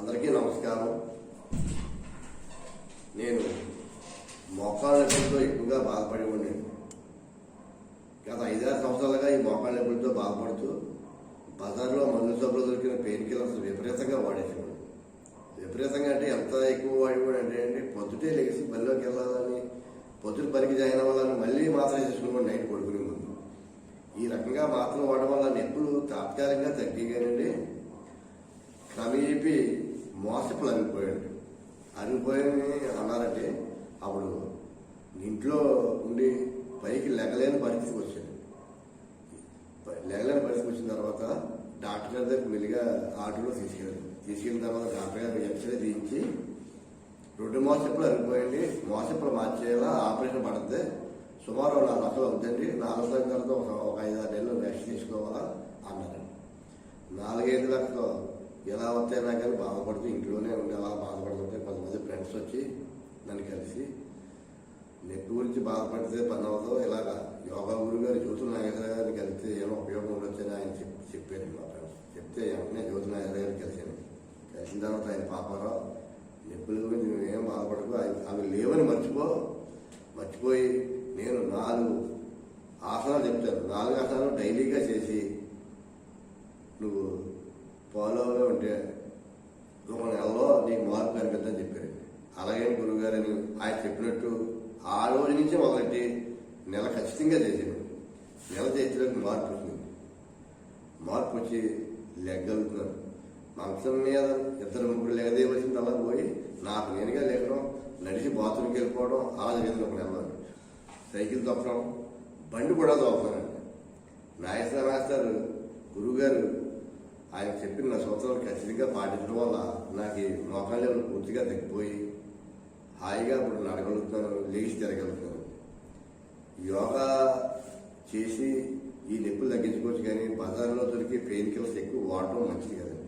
అందరికీ నమస్కారం. నేను మోకాళ్ళ నొప్పులతో ఎక్కువగా బాధపడి ఉండండి గత ఐదారు సంవత్సరాలుగా ఈ మోకాళ్ళ నొప్పులతో బాధపడుతూ బజార్లో మందు సబ్బులు దొరికిన పెయిన్ కిల్లర్స్ విపరీతంగా వాడేసేవాడు విపరీతంగా అంటే ఎంత ఎక్కువ వాడేవాడు అంటే అండి పొద్దుటే లేచి బల్లోకి వెళ్ళాలని పొద్దుట పనికి జాయిన్ అవ్వాలని మళ్ళీ మాత్రం చేసుకున్నాడు నైట్ పడుకునే ముందు. ఈ రకంగా మాత్రం వాడడం వల్ల నొప్పులు తాత్కాలికంగా తగ్గిగానండి క్రమేపీ మోసపులు అరిగిపోయాడు అరిగిపోయని అన్నారంటే అప్పుడు ఇంట్లో ఉండి పైకి లెగలేని పరిస్థితికి వచ్చాడు. లెగలేని పరిస్థితికి వచ్చిన తర్వాత డాక్టర్ గారి దగ్గర మెల్లిగా ఆటోలో తీసుకెళ్ళారు తీసుకెళ్ళిన తర్వాత డాక్టర్ గారు ఎక్స్రే తీయించి రెండు మోసపులు అరిగిపోయండి. మోసపులు మార్చేలా ఆపరేషన్ పడుతుంది సుమారు నాలుగు లక్షలు అవుతుందండి నాలుగు లక్షల తర్వాత ఒక ఒక ఐదు ఆరు నెలలు రెస్ట్ తీసుకోవాలా? అన్నారు నాలుగైదు లక్షలు ఎలా వస్తాయినా నాకు కానీ బాధపడుతూ ఇంట్లోనే ఉండి అలా బాధపడుతుంటే కొంతమంది ఫ్రెండ్స్ వచ్చి నన్ను కలిసి నెట్ గురించి బాధపడితే పని అవ్వదు ఇలాగా యోగా గురు గారు జ్యోతుల నాగేశ్వర గారిని కలిస్తే ఏమో ఉపయోగం ఉండొచ్చని? ఆయన చెప్పి చెప్పారు మా ఫ్రెండ్స్ చెప్తే వెంటనే జ్యోతుల నాగేశ్వర గారిని కలిసాను కలిసిన తర్వాత ఆయన పాపారావు నెప్పుల గురించి నువ్వేం బాధపడకు అవి- లేవని మర్చిపో. మర్చిపోయి నేను నాలుగు ఆసనాలు చెప్తాను. నాలుగు ఆసనాలు డైలీగా చేసి ఫాలోగా ఉంటే ఒక నెలలో నీకు మార్పు కనిపిద్దని చెప్పారు. అలాగే గురువుగారని ఆయన చెప్పినట్టు ఆ రోజు నుంచి మొదలెట్టి నెల ఖచ్చితంగా చేశాను నెల చేసేందుకు మార్పు వచ్చింది. మార్పు వచ్చి లెగ్గలుతున్నారు. మంచం మీద ఇద్దరు ముగ్గురు లెగదేయవలసింది అలా పోయి నాకు నేనుగా లేకడం నడిచి బాత్రూమ్కి వెళ్ళిపోవడం అలా జరిగింది ఒక నెలలో సైకిల్ తొక్కడం బండి కూడా తోపుతానండి నాగేశ్వర మాస్టర్ గురువుగారు ఆయన చెప్పిన నా సూత్రాలు ఖచ్చితంగా పాటించడం వల్ల నాకు ఈ మోకాళ్ళ లెవెల్ పూర్తిగా తగ్గిపోయి హాయిగా ఇప్పుడు నడగలుగుతున్నాను లేచి తిరగలుగుతున్నాను యోగా చేసి ఈ నొప్పులు తగ్గించుకోవచ్చు కానీ బజార్లో దొరికి పెయిన్ కిల్లర్స్ ఎక్కువ వాడటం మంచిది కదండి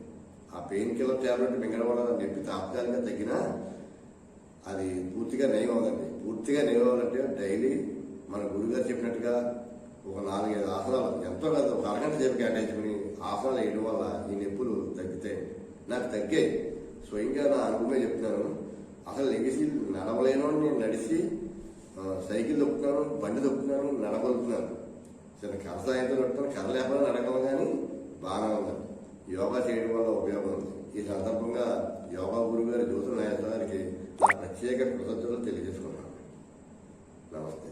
ఆ పెయిన్ కిల్లర్ ట్యాబ్లెట్ మింగడం వల్ల నొప్పి తాత్కాలికంగా తగ్గినా అది పూర్తిగా నయం అవ్వదండి. పూర్తిగా నయం అవ్వాలంటే డైలీ మన గురుగారు చెప్పినట్టుగా ఒక నాలుగైదు ఆసనాలు ఎంతో కాదు ఒక అరగంట సేపు కేటాయించుకుని ఆసనాలు వేయడం వల్ల ఈ నొప్పులు తగ్గుతాయి. నాకు తగ్గాయి స్వయంగా నా అనుభవమే చెప్తున్నాను. అసలు లెగిసి నడవలేను నేను నడిచి సైకిల్ దొక్కుతున్నాను బండి దొక్కుతున్నాను నడగలుగుతున్నాను చిన్న కర్ర సాయంత్రం నడుపుతాను కర్ర లేకపోతే నడగలం కానీ బాగానే ఉంది యోగా చేయడం వల్ల ఉపయోగం ఉంది. ఈ సందర్భంగా యోగా గురువు గారి జ్యోతుల నాయకుల గారికి నా ప్రత్యేక కృతజ్ఞతలు తెలియజేసుకున్నాను నమస్తే.